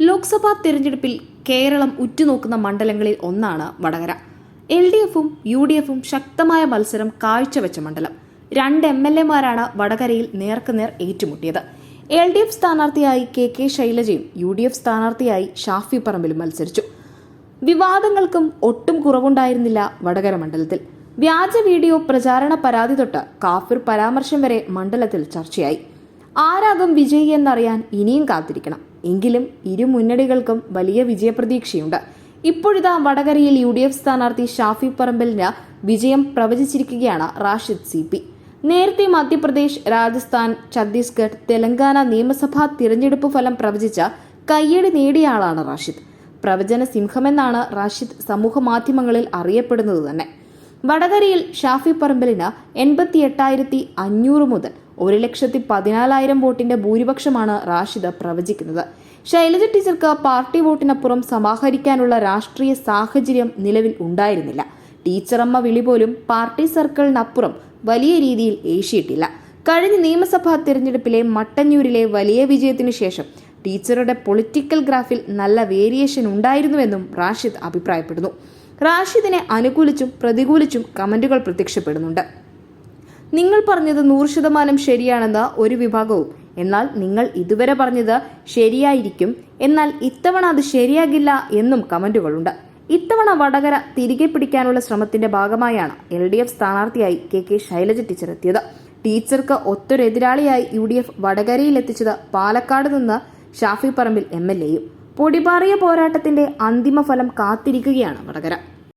ലോക്സഭാ തിരഞ്ഞെടുപ്പിൽ കേരളം ഉറ്റുനോക്കുന്ന മണ്ഡലങ്ങളിൽ ഒന്നാണ് വടകര. എൽ ഡി എഫും യു ഡി എഫും ശക്തമായ മത്സരം കാഴ്ചവെച്ച മണ്ഡലം. രണ്ട് എം എൽ എമാരാണ് വടകരയിൽ നേർക്കുനേർ ഏറ്റുമുട്ടിയത്. എൽ ഡി എഫ് സ്ഥാനാർത്ഥിയായി കെ കെ ശൈലജയും യു ഡി എഫ് സ്ഥാനാർത്ഥിയായി ഷാഫി പറമ്പിലും മത്സരിച്ചു. വിവാദങ്ങൾക്കും ഒട്ടും കുറവുണ്ടായിരുന്നില്ല വടകര മണ്ഡലത്തിൽ. വ്യാജ വീഡിയോ പ്രചാരണ പരാതി തൊട്ട് കാഫിർ പരാമർശം വരെ മണ്ഡലത്തിൽ ചർച്ചയായി. ആരാകും വിജയി എന്നറിയാൻ ഇനിയും കാത്തിരിക്കണം. എങ്കിലും ഇരു മുന്നണികൾക്കും വലിയ വിജയപ്രതീക്ഷയുണ്ട്. ഇപ്പോഴിതാ വടകരയിൽ യു ഡി എഫ് സ്ഥാനാർത്ഥി ഷാഫി പറമ്പലിന് വിജയം പ്രവചിച്ചിരിക്കുകയാണ് റാഷിദ് സി പി. നേരത്തെ മധ്യപ്രദേശ് രാജസ്ഥാൻ ഛത്തീസ്ഗഡ് തെലങ്കാന നിയമസഭാ തിരഞ്ഞെടുപ്പ് ഫലം പ്രവചിച്ച കയ്യടി നേടിയ ആളാണ് റാഷിദ്. പ്രവചന സിംഹമെന്നാണ് റാഷിദ് സമൂഹ മാധ്യമങ്ങളിൽ അറിയപ്പെടുന്നത് തന്നെ. വടകരയിൽ ഷാഫി പറമ്പലിന് എൺപത്തി എട്ടായിരത്തി അഞ്ഞൂറ് മുതൽ ഒരു ലക്ഷത്തി പതിനാലായിരം വോട്ടിന്റെ ഭൂരിപക്ഷമാണ് റാഷിദ് പ്രവചിക്കുന്നത്. ശൈലജ ടീച്ചർക്ക് പാർട്ടി വോട്ടിനപ്പുറം സമാഹരിക്കാനുള്ള രാഷ്ട്രീയ സാഹചര്യം നിലവിൽ ഉണ്ടായിരുന്നില്ല. ടീച്ചറമ്മ വിളി പോലും പാർട്ടി സർക്കിളിനപ്പുറം വലിയ രീതിയിൽ ഏശിയിട്ടില്ല. കഴിഞ്ഞ നിയമസഭാ തിരഞ്ഞെടുപ്പിലെ മട്ടന്നൂരിലെ വലിയ വിജയത്തിനു ശേഷം ടീച്ചറുടെ പൊളിറ്റിക്കൽ ഗ്രാഫിൽ നല്ല വേരിയേഷൻ ഉണ്ടായിരുന്നുവെന്നും റാഷിദ് അഭിപ്രായപ്പെടുന്നു. റാഷിദിനെ അനുകൂലിച്ചും പ്രതികൂലിച്ചും കമന്റുകൾ പ്രത്യക്ഷപ്പെടുന്നുണ്ട്. നിങ്ങൾ പറഞ്ഞത് നൂറ് ശതമാനം ശരിയാണെന്ന് ഒരു വിഭാഗവും എന്നാൽ നിങ്ങൾ ഇതുവരെ പറഞ്ഞത് ശരിയായിരിക്കും എന്നാൽ ഇത്തവണ അത് ശരിയാകില്ല എന്നും കമന്റുകളുണ്ട്. ഇത്തവണ വടകര തിരികെ പിടിക്കാനുള്ള ശ്രമത്തിന്റെ ഭാഗമായാണ് എൽ ഡി എഫ് സ്ഥാനാർത്ഥിയായി കെ കെ ശൈലജ ടീച്ചർ എത്തിയത്. ടീച്ചർക്ക് ഒത്തൊരു എതിരാളിയായി യു ഡി എഫ് വടകരയിൽ എത്തിച്ചത് പാലക്കാട് നിന്ന് ഷാഫി പറമ്പിൽ എം എൽ എയും. പൊടിപാറിയ പോരാട്ടത്തിന്റെ അന്തിമഫലം കാത്തിരിക്കുകയാണ് വടകര.